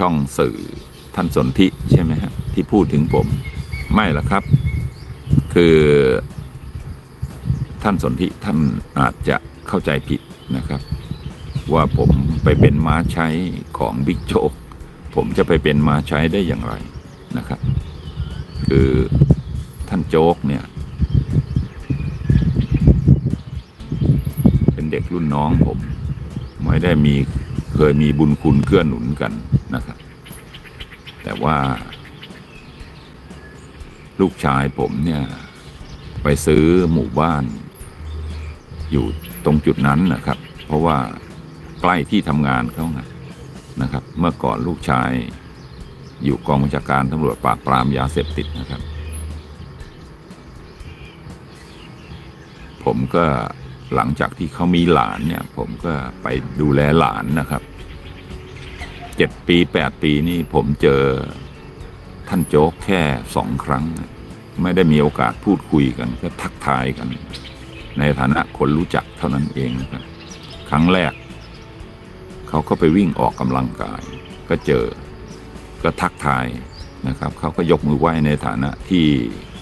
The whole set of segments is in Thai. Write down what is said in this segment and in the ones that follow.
ช่องสื่อท่านสนธิใช่ไหมฮะที่พูดถึงผม ไม่ละครับ คือท่านสนธิท่านอาจจะเข้าใจผิดนะครับ ว่าผมไปเป็นม้าใช้ของบิ๊กโจ๊กผมจะไปเป็นม้าใช้ได้อย่างไรนะครับ คือท่านโจ๊กเนี่ยเป็นเด็กรุ่นน้องผม ไม่ได้มี เคยมีบุญคุณเกื้อหนุนกันนะครับ แต่ว่า ลูกชายผมเนี่ย ไปซื้อหมู่บ้าน อยู่ตรงจุดนั้นนะครับ เพราะว่าใกล้ที่ทำงานเขาไงนะครับ เมื่อก่อนลูกชายอยู่กองบัญชาการตำรวจปราบปรามยาเสพติดนะครับ ผมก็หลังจากที่เขามีหลานเนี่ย ผมก็ไปดูแลหลานนะครับ เจ็ดปีแปดปีนี่ผมเจอท่านโจ๊กแค่สองครั้ง ไม่ได้มีโอกาสพูดคุยกันก็ทักทายกัน ในฐานะคนรู้จักเท่านั้นเองนะครับครั้งแรก เขาก็ไปวิ่งออกกำลังกาย ก็เจอก็ทักทายนะครับเขาก็ยกมือไหว้ในฐานะที่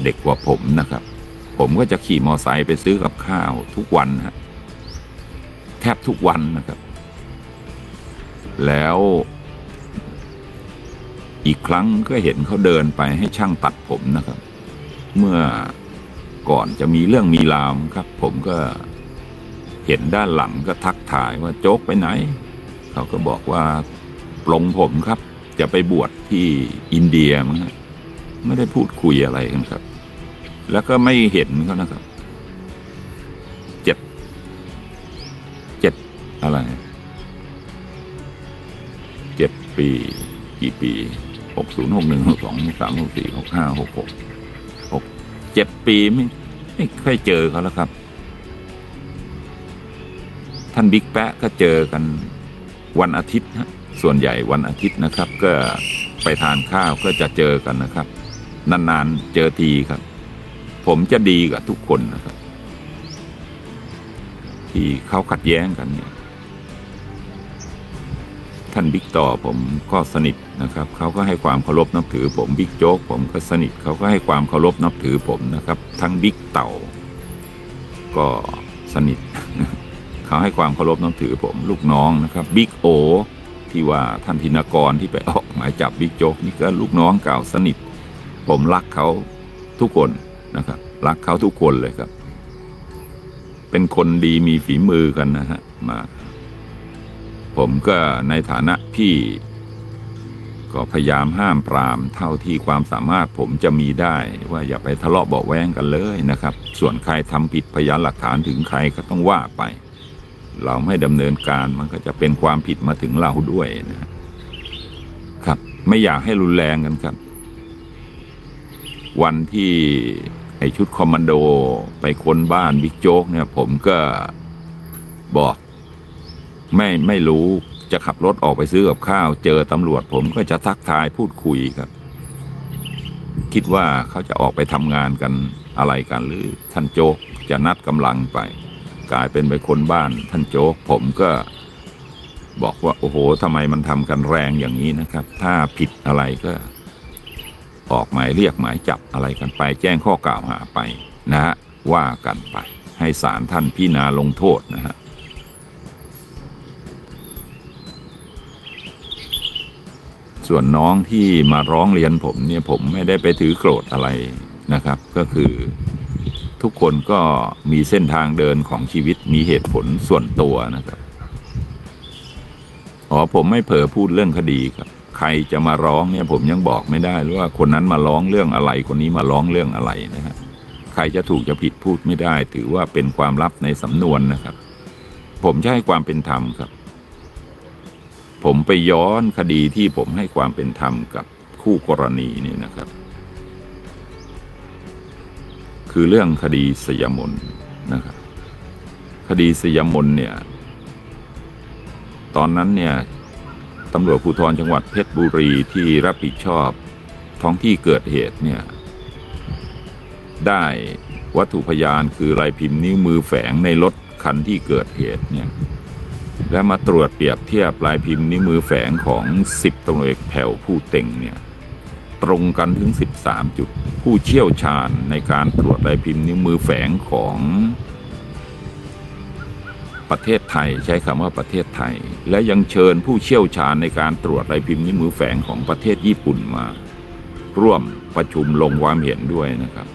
เด็กกว่าผมนะครับ ผมก็จะขี่มอไซค์ไปซื้อกับข้าวทุกวันฮะแทบทุกวันนะครับ แล้ว อีกครั้งก็เห็นเขาเดินไปให้ช่างตัดผมนะครับ เมื่อก่อนจะมีเรื่องมีราวครับ ผมก็เห็นด้านหลังก็ทักทายว่าโจ๊กไปไหน เขาก็บอกว่าปลงผมครับ จะไปบวชที่อินเดียมั้งไม่ได้พูดคุยอะไรกันครับ แล้วก็ไม่เห็นเขานะครับเจ็ดเจ็ดอะไรเจ็ดปี กี่ปี หกศูนย์หกหนึ่งหกสองหกสามหกสี่หกห้าหกหกหกเจ็ดปีไม่ไม่ค่อยเจอเขาแล้วครับ ท่านบิ๊กแปะก็เจอกันวันอาทิตย์ฮะส่วนใหญ่วันอาทิตย์นะครับ ก็ไปทานข้าวก็จะเจอกันนะครับ นานๆเจอทีครับ ผมจะดีกับทุกคนนะครับ ที่เขาขัดแย้งกันเนี่ย ท่านบิ๊กต่อผมก็สนิทนะครับเขาก็ให้ความเคารพนับถือผมบิ๊กโจ๊กผมก็สนิทเขาก็ให้ความเคารพนับถือผมนะครับ ทั้งบิ๊กเต่า ก็สนิทเขาให้ความเคารพนับถือผมลูกน้องนะครับบิ๊กโอที่ว่าท่านธินกรที่ไปออกหมายจับบิ๊กโจ๊กนี่ก็ลูกน้องเก่าสนิท ผมรักเขาทุกคนนะครับรักเขาทุกคนเลยครับ เป็นคนดีมีฝีมือกันนะฮะมา ผมก็ในฐานะพี่ ก็พยายามห้ามปรามเท่าที่ความสามารถผมจะมีได้ ว่าอย่าไปทะเลาะเบาแวงกันเลยนะครับ ส่วนใครทำผิดพยานหลักฐานถึงใครก็ต้องว่าไป เราไม่ดำเนินการมันก็จะเป็นความผิดมาถึงเราด้วยนะครับ ไม่อยากให้รุนแรงกันครับ วันที่ไอชุดคอมมานโดไปค้นบ้านบิ๊กโจ๊กเนี่ย ผมก็บอก ไม่ไม่รู้จะขับรถออกไปซื้อกับข้าว เจอตำรวจผมก็จะทักทายพูดคุยครับ คิดว่าเขาจะออกไปทำงานกันอะไรกันหรือท่านโจ๊กจะนัดกำลังไป กลายเป็นไปคนบ้าน ท่านโจ๊กผมก็บอกว่าโอ้โหทำไมมันทำกันแรงอย่างนี้นะครับ ถ้าผิดอะไรก็ ออกหมายเรียกหมายจับอะไรกันไป แจ้งข้อกล่าวหาไปนะฮะว่ากันไป ให้ศาลท่านพิจารณาลงโทษนะฮะ ส่วนน้องที่มาร้องเรียนผมเนี่ยผมไม่ได้ไปถือโกรธอะไรนะครับ ก็คือทุกคนก็มีเส้นทางเดินของชีวิตมีเหตุผลส่วนตัวนะครับอ๋อผมไม่เผลอพูดเรื่องคดีครับ ใครจะมาร้องเนี่ยผมยังบอกไม่ได้หรือว่าคนนั้นมาร้องเรื่องอะไรคนนี้มาร้องเรื่องอะไรนะครับใครจะถูกจะผิดพูดไม่ได้ ถือว่าเป็นความลับในสำนวนนะครับ ผมจะให้ความเป็นธรรมครับ ผมไปย้อนคดีที่ผมให้ความเป็นธรรมกับคู่กรณีนี่นะครับ คือเรื่องคดีสยามนนะครับ คดีสยามนเนี่ย ตอนนั้นเนี่ยตำรวจภูธรจังหวัดเพชรบุรีที่รับผิดชอบท้องที่เกิดเหตุเนี่ย ได้วัตถุพยานคือลายพิมพ์นิ้วมือแฝงในรถคันที่เกิดเหตุเนี่ย และมาตรวจเปรียบเทียบลายพิมพ์นิ้วมือแฝงของสิบตำรวจเอกแผ่วผู้เต็งเนี่ยตรงกันถึง 13 จุด ผู้เชี่ยวชาญในการตรวจลายพิมพ์นิ้วมือแฝงของประเทศไทยใช้คำว่าประเทศไทย และยังเชิญผู้เชี่ยวชาญในการตรวจลายพิมพ์นิ้วมือแฝงของประเทศญี่ปุ่นมา ร่วมประชุมลงความเห็นด้วยนะครับ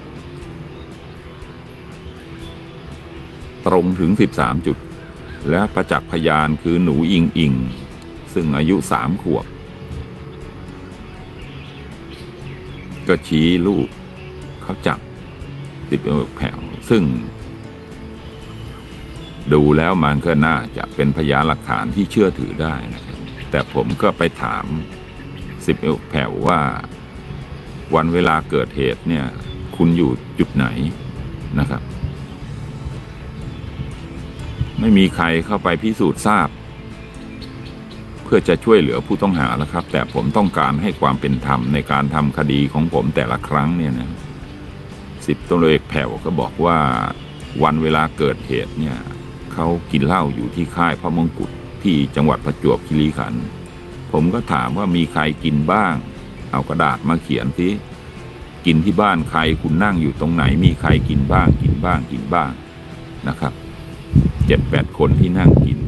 ตรงถึง 13 จุด และประจักษ์พยานคือหนูอิงอิง ซึ่งอายุสามขวบ ก็ชี้ลูกเขาจับติดเอแผ่วซึ่ง ดูแล้วมันก็น่าจะเป็นพยานหลักฐานที่เชื่อถือได้นะครับแต่ผมก็ไปถามสิบเอลแผ่วว่า วันเวลาเกิดเหตุเนี่ย คุณอยู่จุดไหนนะครับ ไม่มีใครเข้าไปพิสูจน์ทราบ เพื่อจะช่วยเหลือผู้ต้องหาแล้วครับ แต่ผมต้องการให้ความเป็นธรรมในการทำคดีของผมแต่ละครั้งเนี่ยนะสิบตำรวจเอกแผ่วก็บอกว่าวันเวลาเกิดเหตุเนี่ยเขากินเหล้าอยู่ที่ค่ายพระมงกุฎที่จังหวัดประจวบคีรีขันธ์ผมก็ถามว่ามีใครกินบ้าง เอากระดาษมาเขียนสิกินที่บ้านใครคุณนั่งอยู่ตรงไหน มีใครกินบ้างกินบ้างกินบ้างนะครับ จ็ดแปดคนที่นั่งกิน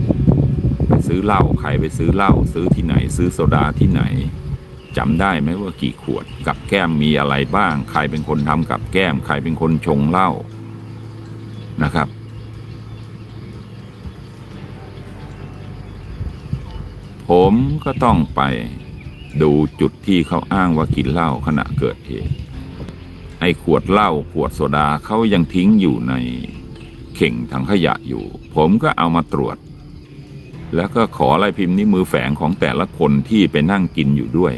ไปซื้อเหล้าใครไปซื้อเหล้าซื้อที่ไหน ซื้อโซดาที่ไหนจำได้ไหมว่ากี่ขวด กับแก้มมีอะไรบ้าง ใครเป็นคนทำกับแก้ม ใครเป็นคนชงเหล้านะครับ ผมก็ต้องไปดูจุดที่เขาอ้างว่ากินเหล้าขณะเกิดเหตุไอ้ขวดเหล้าขวดโซดาเขายังทิ้งอยู่ใน เข่งถังขยะอยู่ ผมก็เอามาตรวจ แล้วก็ขอลายพิมพ์นิ้วมือแฝงของแต่ละคนที่ไปนั่งกินอยู่ด้วย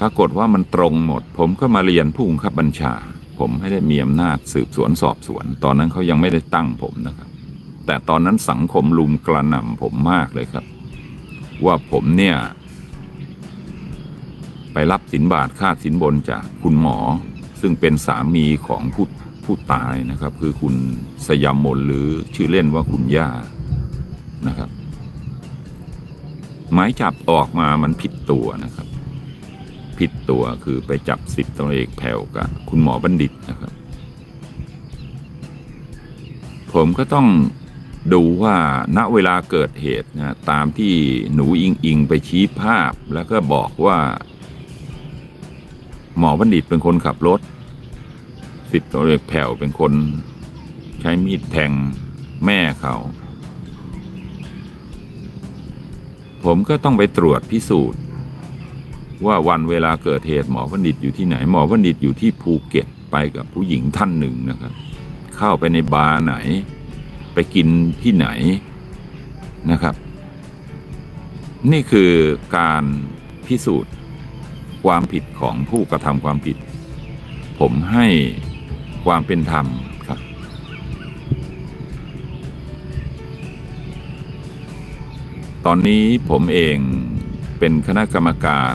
ปรากฏว่ามันตรงหมด ผมก็มาเรียนผู้บังคับบัญชา ผมไม่ได้มีอำนาจสืบสวนสอบสวน ตอนนั้นเขายังไม่ได้ตั้งผมนะครับ แต่ตอนนั้นสังคมลุมกระหน่ำผมมากเลยครับ ว่าผมเนี่ยไปรับสินบาทค่าสินบนจากคุณหมอ ซึ่งเป็นสามีของผู้ ผู้ตายนะครับ คือคุณสยามมนหรือชื่อเล่นว่าคุณย่านะครับ หมายจับออกมามันผิดตัวนะครับ ผิดตัวคือไปจับสิบตำรวจเอกแผ่วกับคุณหมอบัณฑิตนะครับ ผมก็ต้องดูว่าณเวลาเกิดเหตุนะตามที่หนูอิงอิงไปชี้ภาพแล้วก็บอกว่า หมอบัณฑิตเป็นคนขับรถ สิบตำรวจเอกแผ่วเป็นคนใช้มีดแทงแม่เขา ผมก็ต้องไปตรวจพิสูจน์ ว่าวันเวลาเกิดเหตุหมอบัณฑิตอยู่ที่ไหน หมอบัณฑิตอยู่ที่ภูเก็ตไปกับผู้หญิงท่านหนึ่งนะครับ เข้าไปในบาร์ไหน ไปกินที่ไหนนะครับ นี่คือการพิสูจน์ความผิดของผู้กระทำความผิด ผมให้ ความเป็นธรรมครับ ตอนนี้ผมเองเป็นคณะกรรมการ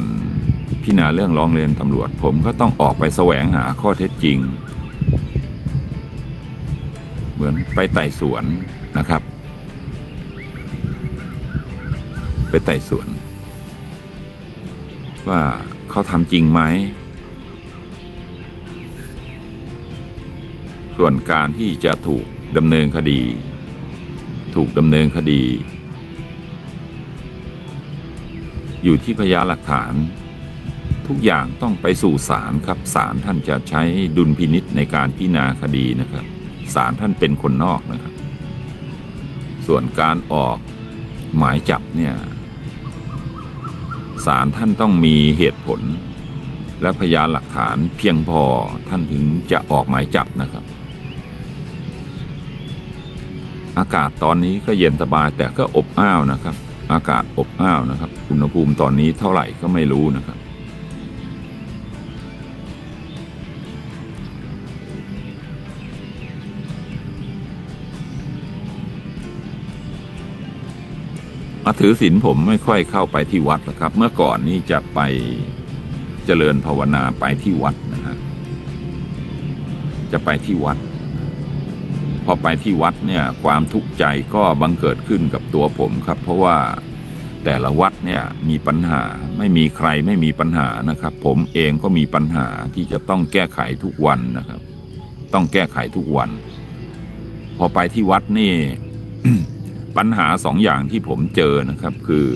พิจารณาเรื่องร้องเรียนตำรวจ ผมก็ต้องออกไปแสวงหาข้อเท็จจริง เหมือนไปไต่สวนนะครับ ไปไต่สวน ว่าเขาทำจริงไหม ส่วนการที่จะถูกดำเนินคดี ถูกดำเนินคดี อยู่ที่พยานหลักฐาน ทุกอย่างต้องไปสู่ศาลครับศาลท่านจะใช้ดุลพินิษในการพิจารณาคดีนะครับศาลท่านเป็นคนนอกนะครับ ส่วนการออกหมายจับเนี่ยศาลท่านต้องมีเหตุผล และพยานหลักฐานเพียงพอท่านถึงจะออกหมายจับนะครับ อากาศตอนนี้ก็เย็นสบายแต่ก็อบอ้าวนะครับ อากาศอบอ้าวนะครับ อุณหภูมิตอนนี้เท่าไหร่ก็ไม่รู้นะครับ มาถือศีลผมไม่ค่อยเข้าไปที่วัดหรอกครับ เมื่อก่อนนี้จะไปเจริญภาวนาไปที่วัดนะฮะจะไปที่วัด อไปที่วัดเนี่ยความทุกข์ใจก็บังเกิดขึ้นกับตัวผมครับ เพราะว่าแต่ละวัดเนี่ยมีปัญหาไม่มีใครไม่มีปัญหานะครับ ผมเองก็มีปัญหาที่จะต้องแก้ไขทุกวันนะครับ ต้องแก้ไขทุกวัน พอไปที่วัดนี่ปัญหาสองอย่างที่ผมเจอนะครับคือ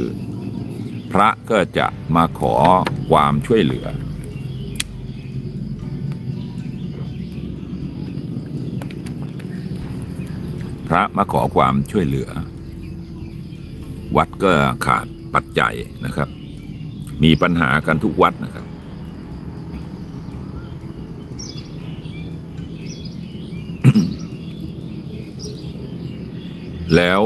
พระก็จะมาขอความช่วยเหลือ พระมาขอความช่วยเหลือ วัดก็ขาดปัจจัยนะครับ มีปัญหากันทุกวัดนะครับ แล้ว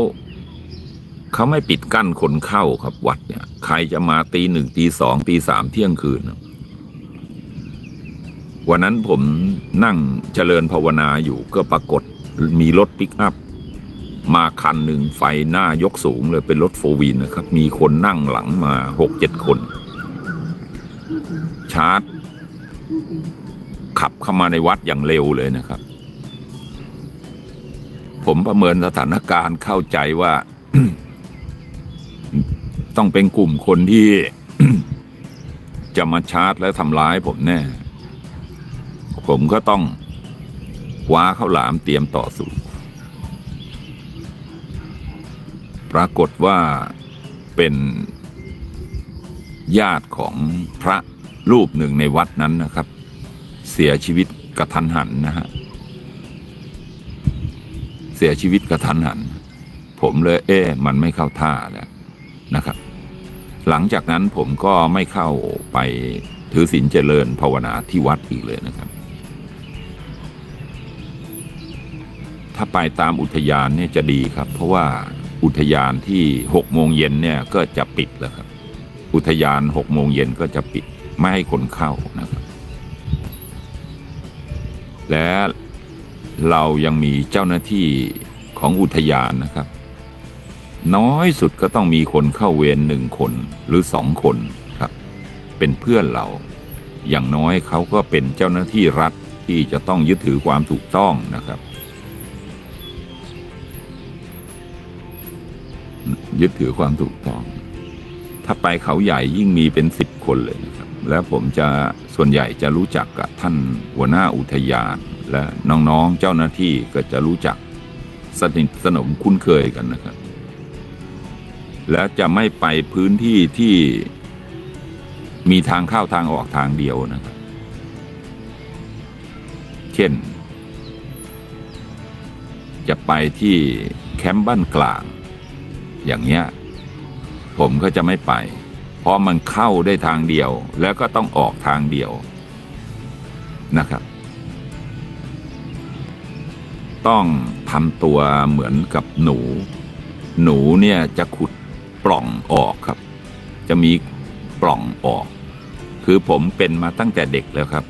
เขาไม่ปิดกั้นคนเข้าครับวัดเนี่ย ใครจะมาตีหนึ่งตีสองตีสามเที่ยงคืนนะวันนั้นผมนั่งเจริญภาวนาอยู่ก็ปรากฏมีรถปิกอัพ มาคันหนึ่งไฟหน้ายกสูงเลยเป็นรถโฟร์วีนนะครับ มีคนนั่งหลังมาหกเจ็ดคน ชาร์จ ขับเข้ามาในวัดอย่างเร็วเลยนะครับ ผมประเมินสถานการณ์เข้าใจว่า ต้องเป็นกลุ่มคนที่ จะมาชาร์จและทำร้ายผมแน่ ผมก็ต้องคว้าข้าวหลามเตรียมต่อสู้ ปรากฏว่าเป็นญาติของพระรูปหนึ่งในวัดนั้นนะครับ เสียชีวิตกระทันหันนะฮะเสียชีวิตกระทันหัน ผมเลยเอ๊ะมันไม่เข้าท่าแล้วนะครับ หลังจากนั้นผมก็ไม่เข้าไปถือศีลเจริญภาวนาที่วัดอีกเลยนะครับ ถ้าไปตามอุทยานเนี่ยจะดีครับ เพราะว่า อุทยานที่หกโมงเย็นเนี่ยก็จะปิดแล้วครับ อุทยานหกโมงเย็นก็จะปิดไม่ให้คนเข้านะครับ และเรายังมีเจ้าหน้าที่ของอุทยานนะครับ น้อยสุดก็ต้องมีคนเข้าเวรหนึ่งคนหรือสองคนครับ เป็นเพื่อนเรา อย่างน้อยเขาก็เป็นเจ้าหน้าที่รัฐที่จะต้องยึดถือความถูกต้องนะครับ ยึดถือความถูกต้อง ถ้าไปเขาใหญ่ยิ่งมีเป็นสิบคนเลยนะครับ แล้วผมจะส่วนใหญ่จะรู้จักกับท่านหัวหน้าอุทยาน และน้องๆเจ้าหน้าที่ก็จะรู้จักสนิทสนมคุ้นเคยกันนะครับ และจะไม่ไปพื้นที่ที่มีทางเข้าทางออกทางเดียวนะครับ เช่น จะไปที่แคมป์บ้านกลาง อย่างเงี้ยผมก็จะไม่ไป เพราะมันเข้าได้ทางเดียวแล้วก็ต้องออกทางเดียวนะครับ ต้องทำตัวเหมือนกับหนู หนูเนี่ยจะขุดปล่องออกครับ จะมีปล่องออก คือผมเป็นมาตั้งแต่เด็กแล้วครับ